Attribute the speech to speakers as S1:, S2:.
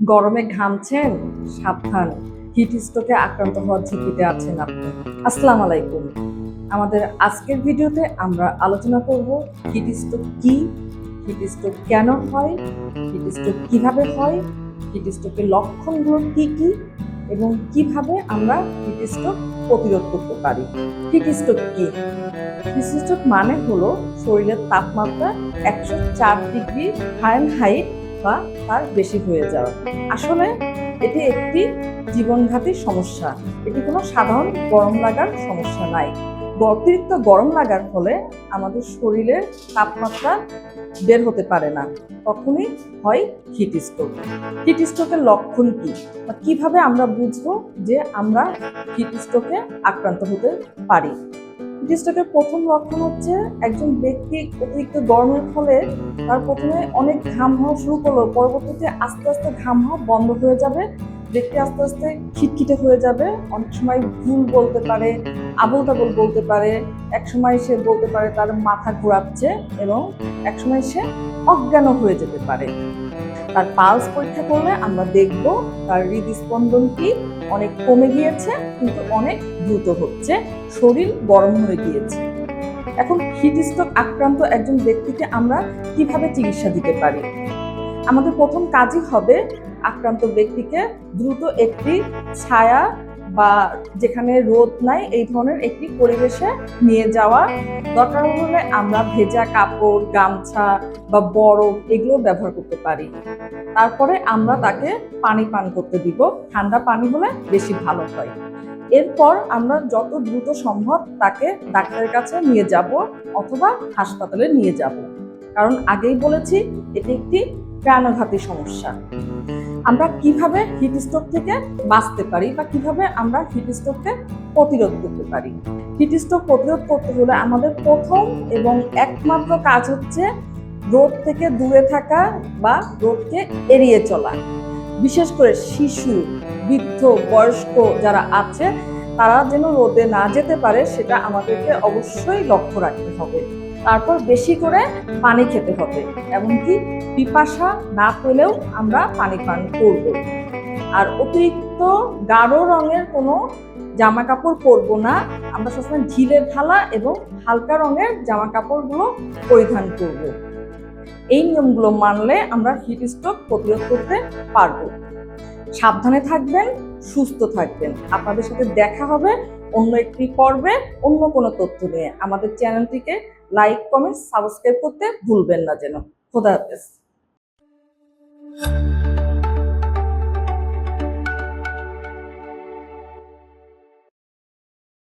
S1: গরমে ঘামছেন, সাবধান। হিট স্ট্রোকে আক্রান্ত হওয়ার ঝুঁকিতে আছেন আপনি। আসসালামু আলাইকুম। আমাদের আজকের ভিডিওতে আমরা আলোচনা করব হিট স্ট্রোক কি হিট স্ট্রোক কেন হয় হিট স্ট্রোক কীভাবে হয় হিট স্ট্রোকের লক্ষণগুলো কি কি, এবং কীভাবে আমরা হিট স্ট্রোক প্রতিরোধ করতে পারি। হিট স্ট্রোক কি? হিট স্ট্রোক মানে হলো শরীরের তাপমাত্রা একশো চার ডিগ্রি ফারেনহাইট বা তার বেশি হয়ে যাওয়া আসলে এটি একটি জীবনঘাতী সমস্যা। এটি কোনো সাধারণ গরম লাগার সমস্যা নাই। অতিরিক্ত গরম লাগার ফলে আমাদের শরীরের তাপমাত্রা বের হতে পারে না। তখনই হয় হিট স্ট্রোক হিট স্ট্রোকের লক্ষণ কি? কীভাবে আমরা বুঝব যে আমরা হিট স্ট্রোকে আক্রান্ত হতে পারি? হিট স্ট্রোকের প্রথম লক্ষণ হচ্ছে একজন ব্যক্তি অতিরিক্ত গরমের ফলে তার প্রথমে অনেক ঘাম হওয়া শুরু করল, পরবর্তীতে আস্তে আস্তে ঘাম হওয়া বন্ধ হয়ে যাবে, ব্যক্তি আস্তে আস্তে খিটখিটে হয়ে যাবে, অনেক সময় ভুল বলতে পারে, আবল তাবল বলতে পারে, এক সময় সে বলতে পারে তার মাথা ঘোরাচ্ছে এবং এক সময় সে অজ্ঞান হয়ে যেতে পারে। তার পালস পরীক্ষা করলে আমরা দেখব তার হৃদস্পন্দন কি, অনেক কমে গিয়েছে কিন্তু অনেক দ্রুত হচ্ছে, শরীর গরম হয়ে গিয়েছে। এখন হিট আক্রান্ত একজন ব্যক্তিকে আমরা কীভাবে চিকিৎসা দিতে পারি? আমাদের প্রথম কাজই হবে আক্রান্ত ব্যক্তিকে দ্রুত একটি ছায়া বা যেখানে রোদ নাই, এই ধরনের একটি পরিবেশে নিয়ে যাওয়া দরকার হলে আমরা ভেজা কাপড়, গামছা বা বরফ এগুলো ব্যবহার করতে পারি। তারপরে আমরা তাকে পানি পান করতে দিব। ঠান্ডা পানি হলে বেশি ভালো হয়। এরপর আমরা যত দ্রুত সম্ভব তাকে ডাক্তারের কাছে নিয়ে যাব অথবা হাসপাতালে নিয়ে যাব। কারণ আগেই বলেছি, এটি একটি প্রাণঘাতী সমস্যা। আমরা কীভাবে হিট স্ট্রোক থেকে বাঁচতে পারি বা কীভাবে আমরা হিট স্ট্রোককে প্রতিরোধ করতে পারি? হিট স্ট্রোক প্রতিরোধ করতে হলে আমাদের প্রথম এবং একমাত্র কাজ হচ্ছে রোদ থেকে দূরে থাকা বা রোদকে এড়িয়ে চলা। বিশেষ করে শিশু, বৃদ্ধ, বয়স্ক যারা আছে, তারা যেন রোদে না যেতে পারে, সেটা আমাদেরকে অবশ্যই লক্ষ্য রাখতে হবে। তারপর বেশি করে পানি খেতে হবে। এমনকি পিপাসা না পেলেও আমরা পানি পান করব। আর অতিরিক্ত গাঢ় রঙের কোনো জামা কাপড় পরবো না। আমরা সবসময় ঢিলে ঢালা এবং হালকা রঙের জামা কাপড়গুলো পরিধান করব। এই নিয়মগুলো মানলে আমরা হিট স্ট্রোক প্রতিরোধ করতে পারব। সাবধানে থাকবেন, সুস্থ থাকবেন। আপনাদের সাথে দেখা হবে অন্য একটি পর্বে অন্য কোনো তথ্য নিয়ে। আমাদের চ্যানেলটিকে লাইক কমেন্ট সাবস্ক্রাইব করতে ভুলবেন না যেন। খোদা হাফেজ।